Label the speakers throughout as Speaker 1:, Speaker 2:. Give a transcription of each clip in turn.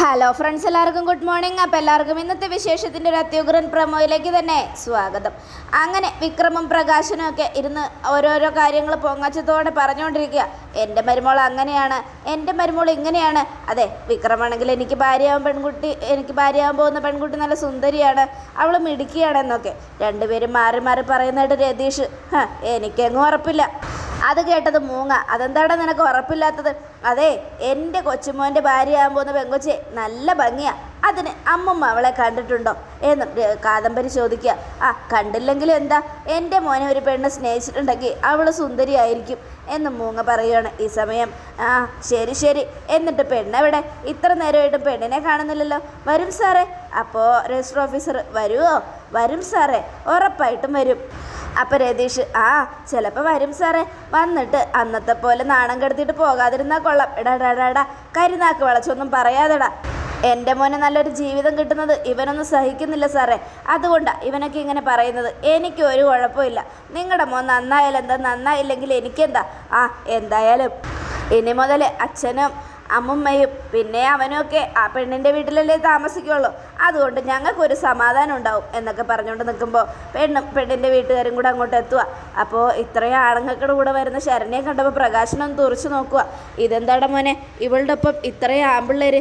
Speaker 1: Hello friends എല്ലാവർക്കും good morning അപ്പോൾ എല്ലാവർക്കും ഇന്നത്തെ വിശേഷത്തിന്റെ ഒരു അത്യുഗ്രൻ പ്രമോയിലേക്ക് തന്നെ സ്വാഗതം. അങ്ങനെ വിക്രമും പ്രകാശനും ഒക്കെ ഇരുന്ന് ഓരോരോ കാര്യങ്ങൾ പൊങ്ങച്ചത്തോടെ പറഞ്ഞുകൊണ്ടിരിക്കുക. എന്റെ മരുമോൾ അങ്ങനെയാണ്. എന്റെ മരുമോൾ ഇങ്ങനെയാണ്. അതെ വിക്രമാണെങ്കിൽ എനിക്ക് ഭാര്യയാവും പെൺകുട്ടി എനിക്ക് ഭാര്യയാവാൻ പോകുന്ന പെൺകുട്ടി നല്ല സുന്ദരിയാണ്. അവൾ മിടുക്കിയാണെന്നൊക്കെ രണ്ടുപേരും മാറി മാറി പറയുന്നതായിട്ട് രതീഷ് എനിക്കെങ്ങും ഉറപ്പില്ല. അത് കേട്ടത് മൂങ്ങ. അതെന്താടാ നിനക്ക് ഉറപ്പില്ലാത്തത്? അതെ എന്റെ കൊച്ചുമോന്റെ ഭാര്യയാകാൻ പോകുന്ന പെങ്കൊച്ചെ നല്ല ഭംഗിയാ. അതിന് അമ്മമ്മ അവളെ കണ്ടിട്ടുണ്ടോ? എന്ന് കാദംബരി ചോദിക്കുക. ആ കണ്ടില്ലെങ്കിലും എന്താ? എന്റെ മോനെ ഒരു പെണ്ണ് സ്നേഹിച്ചിട്ടുണ്ടെങ്കിൽ അവൾ സുന്ദരിയായിരിക്കും എന്ന് മൂങ്ങ പറയുകയാണ് ഈ സമയം. ആ ശരി ശരി. എന്നിട്ട് പെണ്ണെവിടെ? ഇത്ര നേരമായിട്ടും പെണ്ണിനെ കാണുന്നില്ലല്ലോ. വരും സാറേ. അപ്പോൾ രജിസ്റ്റർ ഓഫീസർ വരുമോ വരും സാറേ. ഉറപ്പായിട്ടും വരും. അപ്പം രതീഷ് ആ ചിലപ്പോൾ വരും സാറേ. വന്നിട്ട് അന്നത്തെ പോലെ നാണം കെടുത്തിട്ട് പോകാതിരുന്നാൽ കൊള്ളാം. എടാടാടാടാ എടാ, എടാ എടാ കരിനാക്ക് വളച്ചൊന്നും പറയാതെടാ. എന്റെ മോനെ നല്ലൊരു ജീവിതം കിട്ടുന്നത് ഇവനൊന്നും സഹിക്കുന്നില്ല സാറേ. അതുകൊണ്ടാണ് ഇവനൊക്കെ ഇങ്ങനെ പറയുന്നത്. എനിക്ക് ഒരു കുഴപ്പമില്ല. നിങ്ങളുടെ മോൻ നന്നായാലെന്താ നന്നായില്ലെങ്കിൽ എനിക്കെന്താ? ആ എന്തായാലും ഇനി മുതൽ അച്ഛനും അമ്മുമ്മയും പിന്നെ അവനുമൊക്കെ ആ പെണ്ണിന്റെ വീട്ടിലല്ലേ താമസിക്കുള്ളൂ. അതുകൊണ്ട് ഞങ്ങൾക്കൊരു സമാധാനം ഉണ്ടാവും എന്നൊക്കെ പറഞ്ഞുകൊണ്ട് നിൽക്കുമ്പോൾ പെണ്ണും പെണ്ണിന്റെ വീട്ടുകാരും കൂടെ അങ്ങോട്ട് എത്തുക അപ്പോൾ ഇത്രയും ആണുങ്ങൾക്കുടെ കൂടെ വരുന്ന ശരണ്യെ കണ്ടപ്പോൾ പ്രകാശനം തുറച്ചു നോക്കുക ഇതെന്താടാ മോനെ? ഇവളുടെ ഒപ്പം ഇത്രയും ആമ്പിള്ളേർ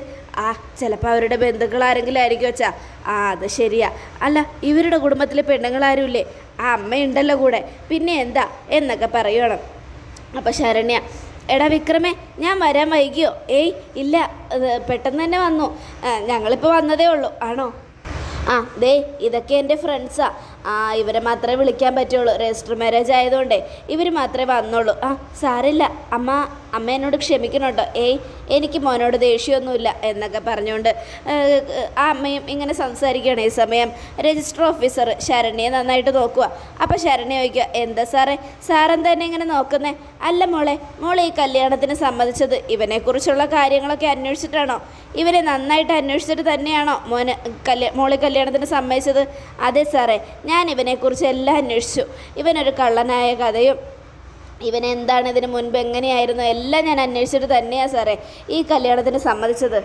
Speaker 1: ആ ചിലപ്പോൾ അവരുടെ ബന്ധുക്കൾ ആരെങ്കിലും ആയിരിക്കും വെച്ചാ ആ അത് ശരിയാ. അല്ല ഇവരുടെ കുടുംബത്തിലെ പെണ്ണുങ്ങളാരുമില്ലേ ആ അമ്മയുണ്ടല്ലോ കൂടെ. പിന്നെ എന്താ? എന്നൊക്കെ പറയണം. അപ്പോൾ ശരണ്യ എടാ വിക്രമേ ഞാൻ വരാൻ വൈകിയോ? ഏയ് ഇല്ല പെട്ടെന്ന് തന്നെ വന്നു. ഞങ്ങളിപ്പോൾ വന്നതേ ഉള്ളൂ. ആണോ? ആ ദേ ഇതൊക്കെ എന്റെ ഫ്രണ്ട്സാ ആ ഇവരെ മാത്രമേ വിളിക്കാൻ പറ്റുള്ളൂ. രജിസ്റ്റർ മാരേജ് ആയതുകൊണ്ടേ ഇവർ മാത്രമേ വന്നുള്ളൂ ആ സാരില്ല അമ്മ അമ്മ എന്നോട് ക്ഷമിക്കണോട്ടോ ഏയ് എനിക്ക് മോനോട് ദേഷ്യമൊന്നുമില്ല എന്നൊക്കെ പറഞ്ഞുകൊണ്ട് ആ അമ്മയും ഇങ്ങനെ സംസാരിക്കുകയാണ് ഈ സമയം. രജിസ്റ്റർ ഓഫീസർ ശരണ്യെ നന്നായിട്ട് നോക്കുക. അപ്പോൾ ശരണ്യ ചോദിക്കുക എന്താ സാറേ? സാറെന്താ എന്നെ ഇങ്ങനെ നോക്കുന്നേ? അല്ല മോളെ മോളെ ഈ കല്യാണത്തിന് സമ്മതിച്ചത് ഇവനെക്കുറിച്ചുള്ള കാര്യങ്ങളൊക്കെ അന്വേഷിച്ചിട്ടാണോ? ഇവനെ നന്നായിട്ട് അന്വേഷിച്ചിട്ട് തന്നെയാണോ മോനെ കല്യാ മോളെ കല്യാണത്തിന് സമ്മതിച്ചത്? അതെ സാറേ ഞാൻ ഇവനെക്കുറിച്ച് എല്ലാം അന്വേഷിച്ചു. ഇവനൊരു കള്ളനായ കഥയും ഇവൻ എന്താണ് ഇതിന് മുൻപ് എങ്ങനെയായിരുന്നു എല്ലാം ഞാൻ അന്വേഷിച്ചിട്ട് തന്നെയാണ് സാറേ. ഈ കല്യാണത്തിന് സമ്മതിച്ചത്.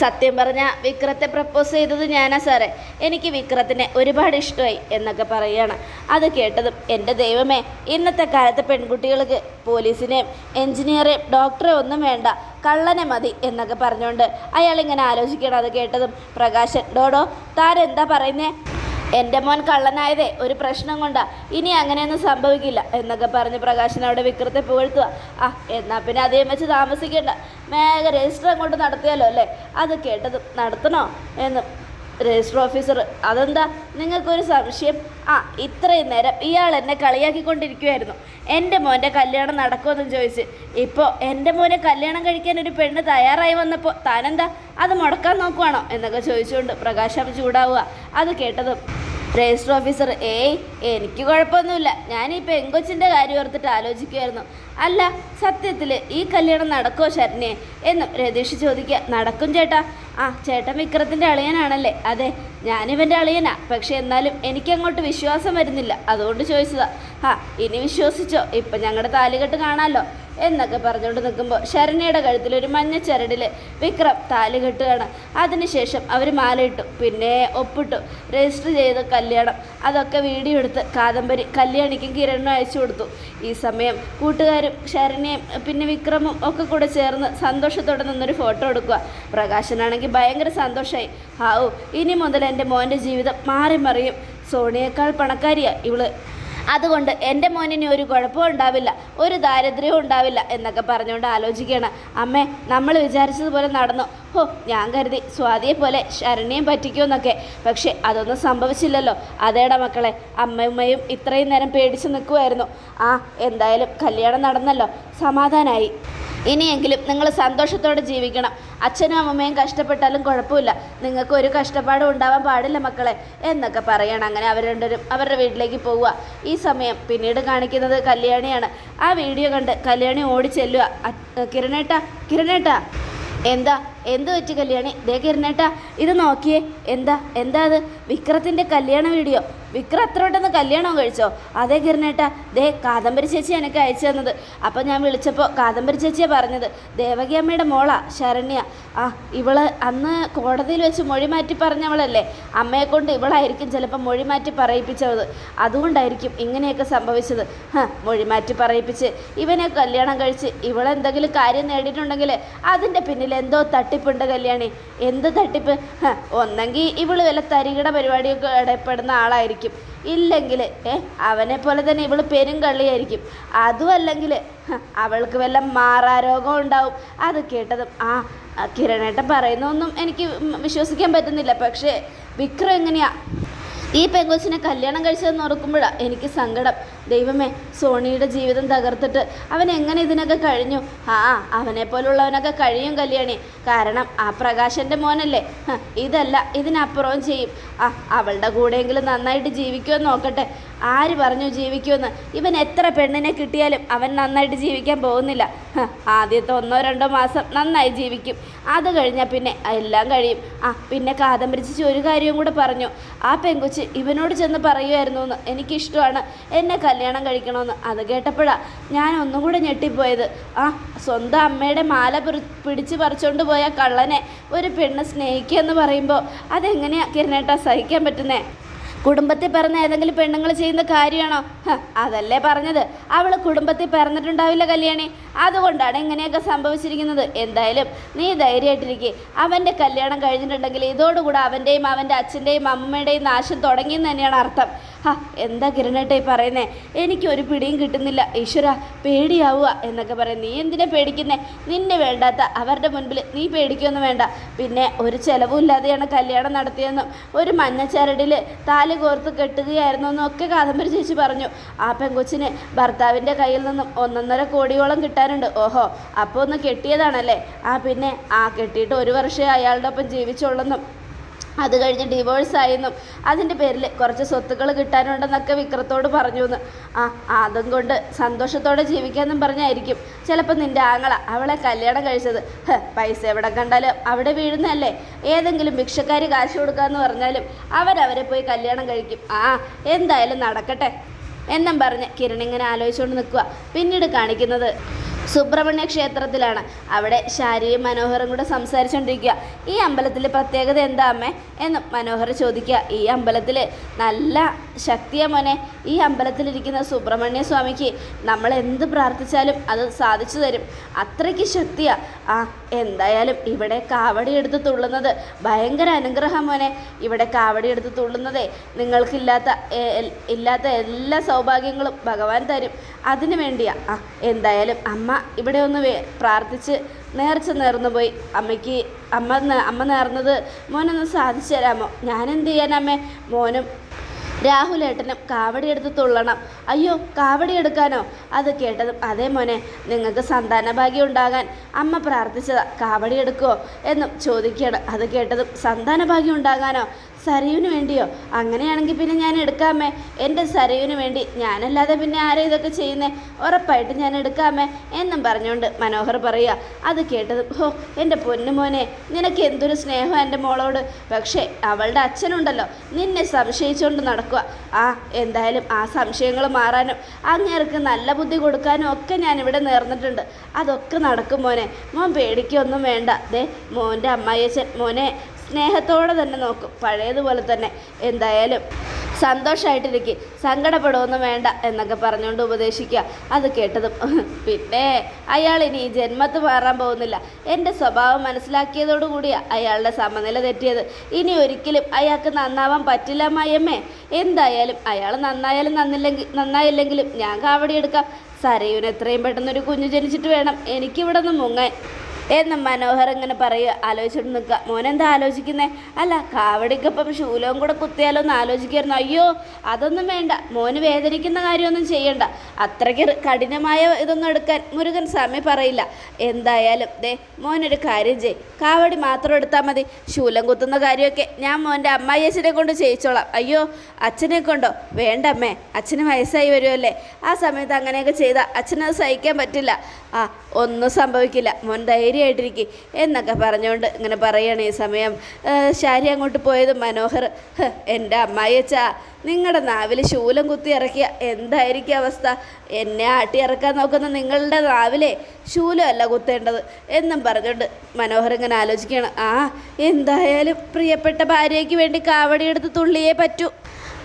Speaker 1: സത്യം പറഞ്ഞാൽ വിക്രത്തെ പ്രപ്പോസ് ചെയ്തത് ഞാനാ സാറേ. എനിക്ക് വിക്രത്തിനെ ഒരുപാട് ഇഷ്ടമായി എന്നൊക്കെ പറയുകയാണ് അത് കേട്ടതും എന്റെ ദൈവമേ ഇന്നത്തെ കാലത്തെ പെൺകുട്ടികൾക്ക് പോലീസിനെയും എൻജിനീയറേയും ഡോക്ടറെ ഒന്നും വേണ്ട. കള്ളനെ മതി എന്നൊക്കെ പറഞ്ഞുകൊണ്ട് അയാളിങ്ങനെ ആലോചിക്കണം അത് കേട്ടതും പ്രകാശൻ ഡോഡോ താരെന്താ പറയുന്നേ? എന്റെ മോൻ കള്ളനായതേ ഒരു പ്രശ്നം കൊണ്ടാ. ഇനി അങ്ങനെയൊന്നും സംഭവിക്കില്ല എന്നൊക്കെ പറഞ്ഞ് പ്രകാശൻ അവിടെ വിക്രത്തെ പുകഴ്ത്തുക ആ എന്നാൽ പിന്നെ അതേ വെച്ച് താമസിക്കേണ്ട. മേഘ രജിസ്റ്റർ അങ്ങോട്ട് നടത്തിയാലോ അല്ലേ? അത് കേട്ടത് നടത്തണോ എന്ന് രജിസ്റ്റർ ഓഫീസർ അതെന്താ? നിങ്ങൾക്കൊരു സംശയം? ആ ഇത്രയും നേരം ഇയാൾ എന്നെ കളിയാക്കിക്കൊണ്ടിരിക്കുമായിരുന്നു എന്റെ മോന്റെ കല്യാണം നടക്കുമെന്ന് ചോദിച്ച്. ഇപ്പോൾ എന്റെ മോനെ കല്യാണം കഴിക്കാൻ ഒരു പെണ്ണ് തയ്യാറായി വന്നപ്പോൾ താനെന്താ? അത് മുടക്കാൻ നോക്കുവാണോ എന്നൊക്കെ ചോദിച്ചുകൊണ്ട് പ്രകാശം ചൂടാവുക അത് കേട്ടതും രജിസ്റ്റർ ഓഫീസർ ഏയ് എനിക്ക് കുഴപ്പമൊന്നുമില്ല. ഞാൻ ഈ പെങ്കൊച്ചിന്റെ കാര്യം ഓർത്തിട്ട് ആലോചിക്കുമായിരുന്നു അല്ല സത്യത്തിൽ ഈ കല്യാണം നടക്കുമോ ശരണ്യെ? എന്നും രതീഷ് ചോദിക്കുക. നടക്കും ചേട്ടാ. ആ ചേട്ടൻ വിക്രത്തിന്റെ അളിയനാണല്ലേ? അതെ ഞാനിവന്റെ അളിയനാ. പക്ഷെ എന്നാലും എനിക്കങ്ങോട്ട് വിശ്വാസം വരുന്നില്ല. അതുകൊണ്ട് ചോദിച്ചതാ. ആ ഇനി വിശ്വസിച്ചോ? ഇപ്പം ഞങ്ങളുടെ താലികെട്ട് കാണാമല്ലോ എന്നൊക്കെ പറഞ്ഞുകൊണ്ട് നിൽക്കുമ്പോൾ ശരണയുടെ കഴുത്തിൽ ഒരു മഞ്ഞ ചരടിൽ വിക്രം താലി കെട്ടുകയാണ്. അതിനുശേഷം അവർ മാലയിട്ടു പിന്നെ ഒപ്പിട്ടു രജിസ്റ്റർ ചെയ്ത് കല്യാണം. അതൊക്കെ വീഡിയോ എടുത്ത് കാദംബരി കല്യാണിക്കും കിരണും അയച്ചു കൊടുത്തു. ഈ സമയം കൂട്ടുകാരും ശരണ്യയും പിന്നെ വിക്രമും ഒക്കെ കൂടെ ചേർന്ന് സന്തോഷത്തോടെ നിന്നൊരു ഫോട്ടോ എടുക്കുക. പ്രകാശനാണെങ്കിൽ ഭയങ്കര സന്തോഷമായി ഹാവു ഇനി മുതൽ എന്റെ മോന്റെ ജീവിതം മാറി മറിയും. സോണിയേക്കാൾ പണക്കാരിയാണ് ഇവൾ. അതുകൊണ്ട് എന്റെ മോനിന് ഒരു കുഴപ്പവും ഉണ്ടാവില്ല ഒരു ദാരിദ്ര്യവും ഉണ്ടാവില്ല എന്നൊക്കെ പറഞ്ഞുകൊണ്ട് ആലോചിക്കുകയാണ്. അമ്മേ നമ്മൾ വിചാരിച്ചതുപോലെ നടന്നു. ഹോ ഞാൻ കരുതി സ്വാതിയെ പോലെ ശരണ്യം പറ്റിക്കുമെന്നൊക്കെ പക്ഷേ അതൊന്നും സംഭവിച്ചില്ലല്ലോ. അതേടാ മക്കളെ അമ്മയമ്മയും ഇത്രയും നേരം പേടിച്ച് നിൽക്കുമായിരുന്നു ആ എന്തായാലും കല്യാണം നടന്നല്ലോ. സമാധാനമായി ഇനിയെങ്കിലും നിങ്ങൾ സന്തോഷത്തോടെ ജീവിക്കണം. അച്ഛനും അമ്മമ്മയും കഷ്ടപ്പെട്ടാലും കുഴപ്പമില്ല. നിങ്ങൾക്ക് ഒരു കഷ്ടപ്പാടും ഉണ്ടാവാൻ പാടില്ല മക്കളെ എന്നൊക്കെ പറയണം. അങ്ങനെ അവർ രണ്ടുപേരും അവരുടെ വീട്ടിലേക്ക് പോവുക. ഈ സമയം പിന്നീട് കാണിക്കുന്നത് കല്യാണിയാണ്. ആ വീഡിയോ കണ്ട് കല്യാണി ഓടി ചെല്ലുക കിരണേട്ട കിരണേട്ടാ. എന്താ? എന്ത് പറ്റി കല്യാണി? ദേ കിരണേട്ടാ ഇത് നോക്കിയേ. എന്താ എന്താ അത്? വിക്രത്തിന്റെ കല്യാണ വീഡിയോ. വിക്രം എത്ര പെട്ടെന്ന് കല്യാണം കഴിച്ചോ? അതേ കിരണേട്ടാ ദേ കാദംബരി ചേച്ചി എനിക്ക് അയച്ചു തന്നത്. അപ്പോൾ ഞാൻ വിളിച്ചപ്പോൾ കാദംബരി ചേച്ചിയെ പറഞ്ഞത്. ദേവകിയമ്മയുടെ മോളാ ശരണ്യ. ആ ഇവൾ അന്ന് കോടതിയിൽ വെച്ച് മൊഴി മാറ്റി പറഞ്ഞവളല്ലേ? അമ്മയെ കൊണ്ട് ഇവളായിരിക്കും ചിലപ്പോൾ മൊഴി മാറ്റി പറയിപ്പിച്ചത് അതുകൊണ്ടായിരിക്കും ഇങ്ങനെയൊക്കെ സംഭവിച്ചത്. മൊഴി മാറ്റി പറയിപ്പിച്ച് ഇവനെ കല്യാണം കഴിച്ച് ഇവളെന്തെങ്കിലും കാര്യം നേടിയിട്ടുണ്ടെങ്കിൽ അതിന്റെ പിന്നിൽ എന്തോ തട്ടിപ്പുണ്ട് കല്യാണി. എന്ത് തട്ടിപ്പ്? ഒന്നെങ്കിൽ ഇവൾ വല്ല തരികിട പരിപാടിയൊക്കെ ഇടപെടുന്ന ആളായിരിക്കും. ഇല്ലെങ്കിൽ ഏ അവനെ പോലെ തന്നെ ഇവൾ പെരും കള്ളിയായിരിക്കും. അതും അല്ലെങ്കിൽ അവൾക്ക് വല്ല മാറാരോഗം ഉണ്ടാവും. അത് കേട്ടതും ആ കിരണേട്ടൻ പറയുന്നൊന്നും എനിക്ക് വിശ്വസിക്കാൻ പറ്റുന്നില്ല. പക്ഷേ വിക്രം എങ്ങനെയാ? ഈ പെങ്കൊച്ചിനെ കല്യാണം കഴിച്ചതെന്ന് ഓർക്കുമ്പോഴാണ് എനിക്ക് സങ്കടം. ദൈവമേ സോണിയുടെ ജീവിതം തകർത്തിട്ട് അവൻ എങ്ങനെ ഇതിനൊക്കെ കഴിഞ്ഞു? ആ അവനെ പോലുള്ളവനൊക്കെ കഴിയും കല്യാണി. കാരണം ആ പ്രകാശന്റെ മോനല്ലേ? ഇതല്ല ഇതിനപ്പുറവും ചെയ്യും. ആ അവളുടെ കൂടെയെങ്കിലും നന്നായിട്ട് ജീവിക്കുമെന്ന് നോക്കട്ടെ. ആര് പറഞ്ഞു ജീവിക്കുമെന്ന്? ഇവൻ എത്ര പെണ്ണിനെ കിട്ടിയാലും അവൻ നന്നായിട്ട് ജീവിക്കാൻ പോകുന്നില്ല. ആദ്യത്തെ ഒന്നോ രണ്ടോ മാസം നന്നായി ജീവിക്കും. അത് കഴിഞ്ഞാൽ പിന്നെ എല്ലാം കഴിയും. ആ പിന്നെ കാദംബരിച്ച് ഒരു കാര്യവും കൂടെ പറഞ്ഞു. ആ പെങ്കുച്ച് ഇവനോട് ചെന്ന് പറയുമായിരുന്നു എന്ന് എനിക്കിഷ്ടമാണ്. എന്നെ കല്യാണം കഴിക്കണമെന്ന്. അത് കേട്ടപ്പോഴാണ് ഞാൻ ഒന്നും കൂടെ ഞെട്ടിപ്പോയത്. ആ സ്വന്തം അമ്മയുടെ മാല പിടിച്ച് പറിച്ചുകൊണ്ട് പോയ കള്ളനെ ഒരു പെണ്ണ് സ്നേഹിക്കുക എന്ന് പറയുമ്പോൾ അതെങ്ങനെയാ കിരണേട്ടാ സഹിക്കാൻ പറ്റുന്നേ? കുടുംബത്തിൽ പിറന്ന ഏതെങ്കിലും പെണ്ണുങ്ങൾ ചെയ്യുന്ന കാര്യമാണോ? അതല്ലേ പറഞ്ഞത്. അവൾ കുടുംബത്തിൽ പിറന്നിട്ടുണ്ടാവില്ല കല്യാണി. അതുകൊണ്ടാണ് ഇങ്ങനെയൊക്കെ സംഭവിച്ചിരിക്കുന്നത്. എന്തായാലും നീ ധൈര്യമായിട്ടിരിക്കെ. അവന്റെ കല്യാണം കഴിഞ്ഞിട്ടുണ്ടെങ്കിൽ ഇതോടുകൂടെ അവന്റെയും അവന്റെ അച്ഛന്റെയും അമ്മയുടെയും നാശം തുടങ്ങിയെന്ന് തന്നെയാണ് അർത്ഥം. ഹാ എന്താ കിരണേട്ടേ പറയുന്നേ? എനിക്ക് ഒരു പിടിയും കിട്ടുന്നില്ല. ഈശ്വര പേടിയാവുക എന്നൊക്കെ പറയും. നീ എന്തിനാ പേടിക്കുന്നേ? നിന്നെ വേണ്ടാത്ത അവരുടെ മുൻപിൽ നീ പേടിക്കൊന്നും വേണ്ട. പിന്നെ ഒരു ചിലവുമില്ലാതെയാണ് കല്യാണം നടത്തിയെന്നും ഒരു മഞ്ഞച്ചരടിൽ താൽ കോർത്ത് കെട്ടുകയായിരുന്നു എന്നും ഒക്കെ കാദംബരി ചേച്ചി പറഞ്ഞു. ആ പെങ്കൊച്ചിന് ഭർത്താവിന്റെ കയ്യിൽ നിന്നും ഒന്നൊന്നര കോടിയോളം കിട്ടാനുണ്ട്. ഓഹോ അപ്പോൾ ഒന്ന് കെട്ടിയതാണല്ലേ? ആ പിന്നെ ആ കെട്ടിയിട്ട് ഒരു വർഷമേ അയാളുടെ ഒപ്പം ജീവിച്ചുള്ളെന്നും അത് കഴിഞ്ഞ് ഡിവോഴ്സ് ആയെന്നും. അതിന്റെ പേരിൽ കുറച്ച് സ്വത്തുക്കൾ കിട്ടാനുണ്ടെന്നൊക്കെ വിക്രത്തോട് പറഞ്ഞു എന്ന് ആ അതും കൊണ്ട് സന്തോഷത്തോടെ ജീവിക്കാമെന്നും പറഞ്ഞായിരിക്കും. ചിലപ്പോൾ നിന്റെ ആങ്ങള അവളെ കല്യാണം കഴിച്ചത്. പൈസ എവിടെ കണ്ടാലും അവിടെ വീഴുന്നതല്ലേ? ഏതെങ്കിലും ഭിക്ഷക്കാരി കാശ് കൊടുക്കാമെന്ന് പറഞ്ഞാലും അവരവരെ പോയി കല്യാണം കഴിക്കും. ആ എന്തായാലും നടക്കട്ടെ. എന്നും പറഞ്ഞ് കിരണിങ്ങനെ ആലോചിച്ചുകൊണ്ട് നിൽക്കുക പിന്നീട് കാണിക്കുന്നത് സുബ്രഹ്മണ്യ ക്ഷേത്രത്തിലാണ്. അവിടെ ശാരിയും മനോഹറും കൂടെ സംസാരിച്ചുകൊണ്ടിരിക്കുക ഈ അമ്പലത്തിൽ പ്രത്യേകത എന്താ എന്ന് മനോഹർ ചോദിക്കുക. ഈ അമ്പലത്തിൽ നല്ല ശക്തിയ മോനെ. ഈ അമ്പലത്തിലിരിക്കുന്ന സുബ്രഹ്മണ്യ സ്വാമിക്ക് നമ്മൾ എന്ത് പ്രാർത്ഥിച്ചാലും അത് സാധിച്ചു തരും. അത്രയ്ക്ക് ശക്തിയാ. ആ എന്തായാലും ഇവിടെ കാവടി എടുത്ത് തുള്ളുന്നത് ഭയങ്കര അനുഗ്രഹം മോനെ. ഇവിടെ കാവടി എടുത്ത് തുള്ളുന്നതേ നിങ്ങൾക്കില്ലാത്ത ഇല്ലാത്ത എല്ലാ സൗഭാഗ്യങ്ങളും ഭഗവാൻ തരും. അതിനു വേണ്ടിയാ. ആ എന്തായാലും അമ്മ ഇവിടെ ഒന്ന് പ്രാർത്ഥിച്ച് നേർച്ച നേർന്നു പോയി. അമ്മയ്ക്ക് അമ്മ അമ്മ നേർന്നത് മോനൊന്ന് സാധിച്ചു തരാമോ? ഞാനെന്ത് ചെയ്യാനമ്മേ മോനും രാഹുലേട്ടനും കാവടി എടുത്ത് തുള്ളണം. അയ്യോ കാവടി എടുക്കാനോ? അത് കേട്ടതും അതേ മോനെ നിങ്ങൾക്ക് സന്താനഭാഗ്യം ഉണ്ടാകാൻ അമ്മ പ്രാർത്ഥിച്ചതാ. കാവടി എടുക്കുമോ എന്നും ചോദിക്കുകയാണ്. അത് കേട്ടതും സന്താനഭാഗ്യം ഉണ്ടാകാനോ? സരയുവിന് വേണ്ടിയോ? അങ്ങനെയാണെങ്കിൽ പിന്നെ ഞാൻ എടുക്കാമേ. എന്റെ സരയുവിന് വേണ്ടി. ഞാനല്ലാതെ പിന്നെ ആരും ഇതൊക്കെ ചെയ്യുന്നേ? ഉറപ്പായിട്ട് ഞാൻ എടുക്കാമേ എന്നും പറഞ്ഞുകൊണ്ട് മനോഹർ പറയുക. അത് കേട്ടത് ഹോ എന്റെ പൊന്നുമോനെ നിനക്ക് എന്തൊരു സ്നേഹം എന്റെ മോളോട്. പക്ഷേ അവളുടെ അച്ഛനുണ്ടല്ലോ. നിന്നെ സംശയിച്ചുകൊണ്ട് നടക്കുക. ആ എന്തായാലും ആ സംശയങ്ങൾ മാറാനും അങ്ങേർക്ക് നല്ല ബുദ്ധി കൊടുക്കാനും ഒക്കെ ഞാനിവിടെ നേർന്നിട്ടുണ്ട്. അതൊക്കെ നടക്കും മോനെ. മോൻ പേടിക്കൊന്നും വേണ്ട. ദേ മോന്റെ അമ്മായിയച്ഛൻ മോനെ സ്നേഹത്തോടെ തന്നെ നോക്കും. പഴയതുപോലെ തന്നെ എന്തായാലും സന്തോഷമായിട്ടിരിക്കും സങ്കടപ്പെടുമൊന്നും വേണ്ട എന്നൊക്കെ പറഞ്ഞുകൊണ്ട് ഉപദേശിക്കുക. അത് കേട്ടതും പിന്നെ അയാൾ ഇനി ജന്മത്ത് മാറാൻ പോകുന്നില്ല. എന്റെ സ്വഭാവം മനസ്സിലാക്കിയതോടുകൂടിയാണ് അയാളുടെ സമനില തെറ്റിയത്. ഇനി ഒരിക്കലും അയാൾക്ക് നന്നാവാൻ പറ്റില്ല മയമ്മേ എന്തായാലും അയാൾ നന്നായാലും നന്നില്ലെങ്കിൽ നന്നായില്ലെങ്കിലും ഞാൻ കാവടിയെടുക്കാം. സരയുന് എത്രയും പെട്ടെന്നൊരു കുഞ്ഞു ജനിച്ചിട്ട് വേണം. എനിക്കിവിടെ നിന്ന് മുങ്ങാൻ. എന്ന് മനോഹർ ഇങ്ങനെ പറയുക ആലോചിച്ചിട്ട് നിൽക്കുക. മോനെന്താ ആലോചിക്കുന്നേ? അല്ല കാവടിക്കൊപ്പം ശൂലവും കൂടെ കുത്തിയാലോ എന്ന് ആലോചിക്കായിരുന്നു അയ്യോ അതൊന്നും വേണ്ട. മോന് വേദനിക്കുന്ന കാര്യമൊന്നും ചെയ്യണ്ട. അത്രയ്ക്ക് കഠിനമായ ഇതൊന്നും എടുക്കാൻ മുരുകൻ സമയം പറയില്ല. എന്തായാലും ദേ മോനൊരു കാര്യം ചെയ് കാവടി മാത്രം എടുത്താൽ മതി. ശൂലം കുത്തുന്ന കാര്യമൊക്കെ ഞാൻ മോന്റെ അമ്മായിയച്ഛനെ കൊണ്ട് ചെയ്യിച്ചോളാം. അയ്യോ അച്ഛനെ കൊണ്ടോ? വേണ്ട അമ്മേ അച്ഛന് വയസ്സായി വരുമല്ലേ ആ സമയത്ത് അങ്ങനെയൊക്കെ ചെയ്താൽ അച്ഛനത് സഹിക്കാൻ പറ്റില്ല. ആ ഒന്നും സംഭവിക്കില്ല. മോൻ ധൈര്യം ധൈര്യമായിട്ടിരിക്കും എന്നൊക്കെ പറഞ്ഞുകൊണ്ട് ഇങ്ങനെ പറയണ ഈ സമയം. ശാരി അങ്ങോട്ട് പോയത് മനോഹർ. എന്റെ അമ്മായിയച്ചാ നിങ്ങളുടെ നാവിൽ ശൂലം കുത്തി ഇറക്കിയ എന്തായിരിക്കും അവസ്ഥ? എന്നെ ആട്ടി ഇറക്കാൻ നോക്കുന്ന നിങ്ങളുടെ നാവിലെ ശൂലമല്ല കുത്തേണ്ടത് എന്നും പറഞ്ഞുകൊണ്ട് മനോഹർ ഇങ്ങനെ ആലോചിക്കുകയാണ്. ആ എന്തായാലും പ്രിയപ്പെട്ട ഭാര്യയ്ക്ക് വേണ്ടി കാവടിയെടുത്ത് തുള്ളിയേ പറ്റൂ.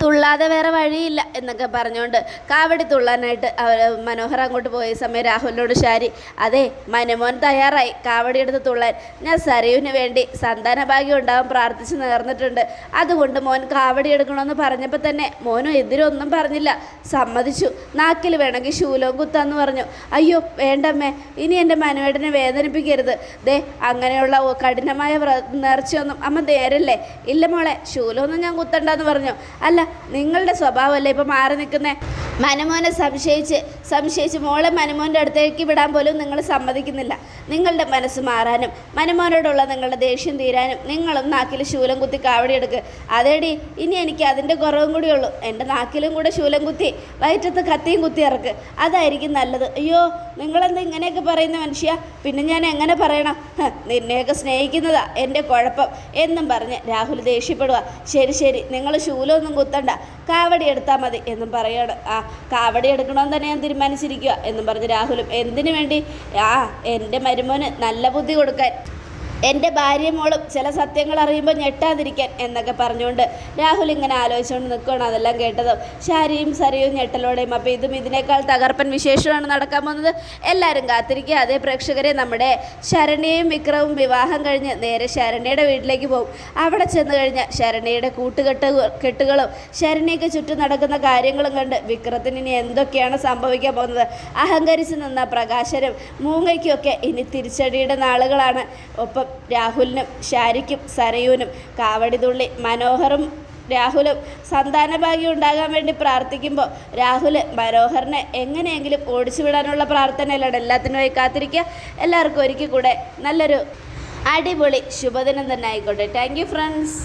Speaker 1: തുള്ളാതെ വേറെ വഴിയില്ല എന്നൊക്കെ പറഞ്ഞുകൊണ്ട് കാവടി തുള്ളാനായിട്ട് അവർ മനോഹർ അങ്ങോട്ട് പോയ സമയം രാഹുലിനോട് ശാരി അതെ മനമോൻ തയ്യാറായി. കാവടി എടുത്ത് തുള്ളാൻ. ഞാൻ സരയുവിന് വേണ്ടി സന്താന ഭാഗ്യം ഉണ്ടാവാൻ പ്രാർത്ഥിച്ച് നേർന്നിട്ടുണ്ട്. അതുകൊണ്ട് മോൻ കാവടി എടുക്കണമെന്ന് പറഞ്ഞപ്പോൾ തന്നെ മോനും എതിരൊന്നും പറഞ്ഞില്ല. സമ്മതിച്ചു. നാക്കിൽ വേണമെങ്കിൽ ശൂലവും കുത്താന്ന് പറഞ്ഞു. അയ്യോ വേണ്ടമ്മേ ഇനി എന്റെ മനുവേട്ടനെ വേദനിപ്പിക്കരുത്. ദേ അങ്ങനെയുള്ള കഠിനമായ നേർച്ചയൊന്നും അമ്മ നേരല്ലേ? ഇല്ല മോളെ ശൂലമൊന്നും ഞാൻ കുത്തണ്ടെന്ന് പറഞ്ഞു. അല്ല നിങ്ങളുടെ സ്വഭാവമല്ലേ ഇപ്പം മാറി നിൽക്കുന്നേ? മനമോനെ സംശയിച്ച് സംശയിച്ച് മോളെ മനമോന്റെ അടുത്തേക്ക് വിടാൻ പോലും നിങ്ങൾ സമ്മതിക്കുന്നില്ല. നിങ്ങളുടെ മനസ്സ് മാറാനും മനുമോനോടുള്ള നിങ്ങളുടെ ദേഷ്യം തീരാനും നിങ്ങളും നാക്കിൽ ശൂലം കുത്തി കാവടിയെടുക്കുക അതേടി ഇനി എനിക്ക് അതിന്റെ കുറവും ഉള്ളൂ. എന്റെ നാക്കിലും കൂടെ ശൂലം കുത്തി വയറ്റത്ത് കത്തിയും കുത്തി ഇറക്ക്. അതായിരിക്കും നല്ലത്. അയ്യോ നിങ്ങളെന്താ ഇങ്ങനെയൊക്കെ പറയുന്ന മനുഷ്യ? പിന്നെ ഞാൻ എങ്ങനെ പറയണം? നിന്നെയൊക്കെ സ്നേഹിക്കുന്നതാ എന്റെ കുഴപ്പം എന്നും പറഞ്ഞ് രാഹുൽ ദേഷ്യപ്പെടുക ശരി ശരി നിങ്ങൾ ശൂലമൊന്നും കുത്തണ്ട. കാവടി എടുത്താൽ മതി എന്നും പറയാണ്. ആ കാവടി എടുക്കണമെന്ന് തന്നെ ഞാൻ തീരുമാനിച്ചിരിക്കുക എന്നും പറഞ്ഞ് രാഹുലും എന്തിനു വേണ്ടി? ആ എന്റെ മരുമോന് നല്ല ബുദ്ധി കൊടുക്കാൻ. എന്റെ ഭാര്യ മോളും ചില സത്യങ്ങൾ അറിയുമ്പോൾ ഞെട്ടാതിരിക്കാൻ എന്നൊക്കെ പറഞ്ഞുകൊണ്ട് രാഹുൽ ഇങ്ങനെ ആലോചിച്ചുകൊണ്ട് നിൽക്കുകയാണ് അതെല്ലാം കേട്ടതും. ശാരിയും സരിയും ഞെട്ടലോടെയും. അപ്പോൾ ഇതും ഇതിനേക്കാൾ തകർപ്പൻ വിശേഷമാണ് നടക്കാൻ പോകുന്നത്. എല്ലാവരും കാത്തിരിക്കുക. അതേ പ്രേക്ഷകരെ നമ്മുടെ ശരണ്യയും വിക്രവും വിവാഹം കഴിഞ്ഞ് നേരെ ശരണ്യയുടെ വീട്ടിലേക്ക് പോകും. അവിടെ ചെന്ന് കഴിഞ്ഞാൽ ശരണ്യയുടെ കൂട്ടുകെട്ട് കെട്ടുകളും ശരണ്യയ്ക്ക് ചുറ്റും നടക്കുന്ന കാര്യങ്ങളും കണ്ട് വിക്രത്തിന് ഇനി എന്തൊക്കെയാണ് സംഭവിക്കാൻ പോകുന്നത്? അഹങ്കരിച്ച് നിന്ന പ്രകാശനും മൂങ്ങയ്ക്കുമൊക്കെ ഇനി തിരിച്ചടിയുടെ നാളുകളാണ്. ഒപ്പം രാഹുലിനും ഷാരിക്കും സരയൂനും കാവടി തുള്ളി മനോഹറും രാഹുലും സന്താനഭാഗ്യം ഉണ്ടാകാൻ വേണ്ടി പ്രാർത്ഥിക്കുമ്പോൾ രാഹുൽ മനോഹറിനെ എങ്ങനെയെങ്കിലും ഓടിച്ചുവിടാനുള്ള പ്രാർത്ഥനയിലാണ് എല്ലാത്തിനുമായി കാത്തിരിക്കുക. എല്ലാവർക്കും ഒരിക്കൽ കൂടെ നല്ലൊരു അടിപൊളി ശുഭദിനം തന്നെ ആയിക്കോട്ടെ. Thank you friends